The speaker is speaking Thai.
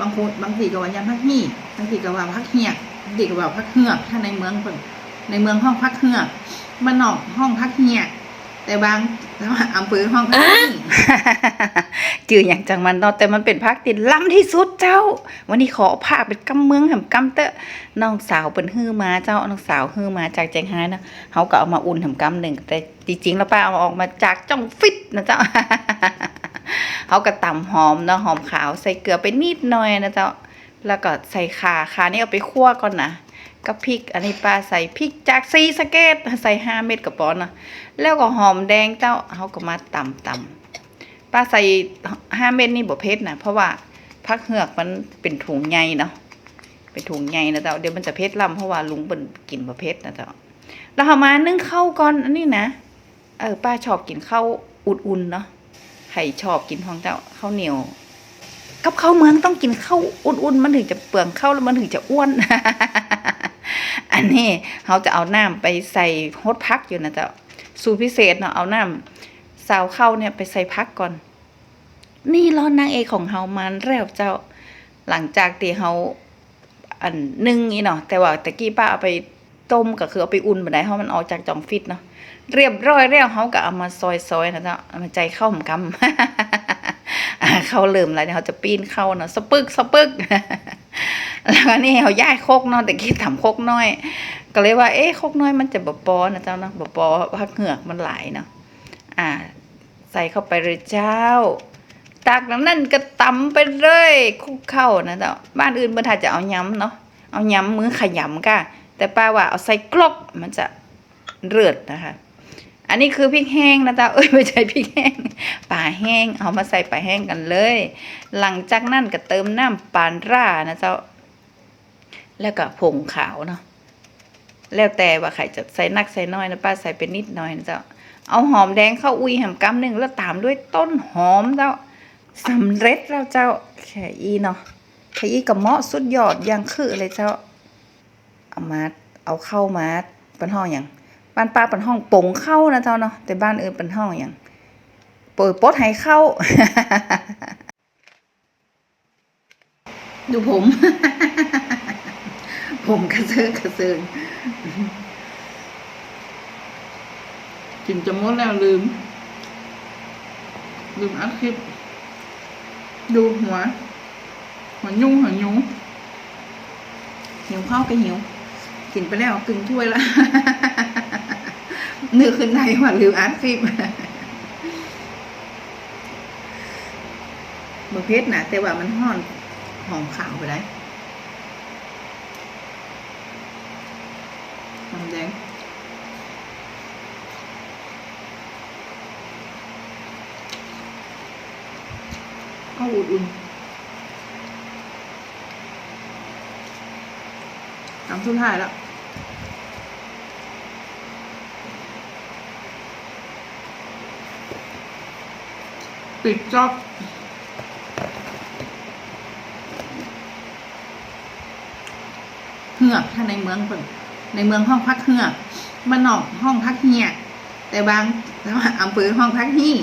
บางคนบางทีก็ว่ายำพักฮี่บางทีก็ว่าพักเฮียกบางทีก็ว่าพักเฮือกถ้าในเมืองเพิ่นในเมืองห้องพักเฮือกบ้านนอกห้องพักเฮียกแต่บางอำเภอห้องพักฮี่จืออย่างจังมันเนาะแต่มันเป็นภาคติดล้ำที่สุดเจ้า วันนี้ขอภาเป็นกำเมืองแห่งกำเตะน้องสาวเป็นฮื้อมาเจ้าน้องสาวฮื้อมาจากแจงไฮนะเขาก็เอามาอุ่นแห่งกำหนึ่งแต่จริงๆแล้วป้าเอาออกมาจากจ้องฟิตนะเจ้า เขาก็ตำหอมเนาะหอมขาวใส่เกลือไปนิดหน่อยนะเจ้าแล้วก็ใส่ข่าข่านี่เอาไปคั่วก่อนนะกับพริกอันนี้ป้าใส่พริกจากซีสเกตใส่ห้าเม็ดกระป๋อนนะแล้วก็หอมแดงเจ้าเขาก็มาตำตำป้าใส่ห้าเม็ดนี่บ่เผ็ดนะเพราะว่าพักเหือกมันเป็นถุงใหญ่เนาะเป็นถุงใหญ่นะเจ้าเดี๋ยวมันจะเผ็ดล่ำเพราะว่าลุงเป็นกินบ่เผ็ดนะเจ้าแล้วเอามานึ่งข้าวก่อนอันนี้นะเออป้าชอบกินข้าวอุ่นๆเนาะ ใครชอบกินของเจ้าข้าวเหนียวกับข้าวเมืองต้องกินข้าวอุ่นๆมันถึงจะเปลืองข้าวแล้วมันถึงจะอ้วน อันนี้เขาจะเอาน้ำไปใส่ฮดพักอยู่นะเจ้าสูตรพิเศษเนาะเอาน้ำสาวข้าวเนี่ยไปใส่พักก่อน นี่แล้วนางเอกของเฮามันแล้วเจ้า หลังจากที่เฮาอันนึ่งนี่เนาะแต่ว่าตะกี้ป้าเอาไปต้มก็คือเอาไปอุ่นบันไดเฮามันออกจากจอมฟิตเนาะ เรียบร้อยแล้วเฮาก็เอามาซอยๆนะเจ้าเอามาใจเข้าหมกำอ่าเขาเริ่มแล้วเนี่ยเขาจะปีนเข้าเนาะสปึกสปึกแล้วก็นี่เขาย้ายโคกเนาะแต่กี้ทำโคกน้อย ก็เลยว่า เอ๊ะโคกน้อยมันจะบปอนะเจ้าเนาะบปอพักเหงือกมันหลายเนาะอ่า ใส่เข้าไปเลยเจ้าตักน้ำนั่นก็ตำไปเลยคุกเข้านะเจ้าบ้านอื่นเมื่อถ้าจะเอาย้ำเนาะเอาย้ำมือขยำก่ะแต่ป้าว่าเอาใส่กลอกมันจะเลือดนะคะ อันนี้คือพริกแห้งนะจ้าเอ้ยไม่ใช่พริกแห้งป่าแห้ง เอามาใส่ป่าแห้งกันเลย หลังจากนั้นก็เติมน้ำปานร่านะเจ้า แล้วก็ผงขาวเนาะแล้วแต่ว่าใครจะใส่นักใส่น้อยนะป้าใส่เป็นนิดหน่อยนะเจ้าเอาหอมแดงเข้าอุ้ยแหมกำหนึ่งแล้วตามด้วยต้นหอมเจ้าสำเร็จแล้วเจ้าแค่อีเนาะแค่อีกับเมาะสุดยอดยังคือเลยเจ้าเอามาเอาเข้ามาเป็นห้องอย่าง บ้านป้าเป็นห้องปงเข้านะเจ้าเนาะแต่บ้านเอื่นเป็นห้องอย่างเปิดปดให้เข้า ดูผม ผมกระเซิงกระเซิงกินจะมดแล้วลืม ลืมอัดคลิป ดูหัวหัวยุ่งหัวยุ่งหิวข้าวก็หิว กินไปแล้วกึ่งถ้วยละนึกขึ้นในว่าลืมอัดคลิปบะเพชรนะแต่ว่ามันห่อนหอมขาวไปได้หอมแดงข้าวอุ่นๆทำสุดท้ายแล้ว ติดจอบเหือกถ้าในเมืองเพิ่นในเมืองห้องพักเหือกบ้านนอกห้องพักเฮียแต่บางแล้วอำเภอห้องพักฮี่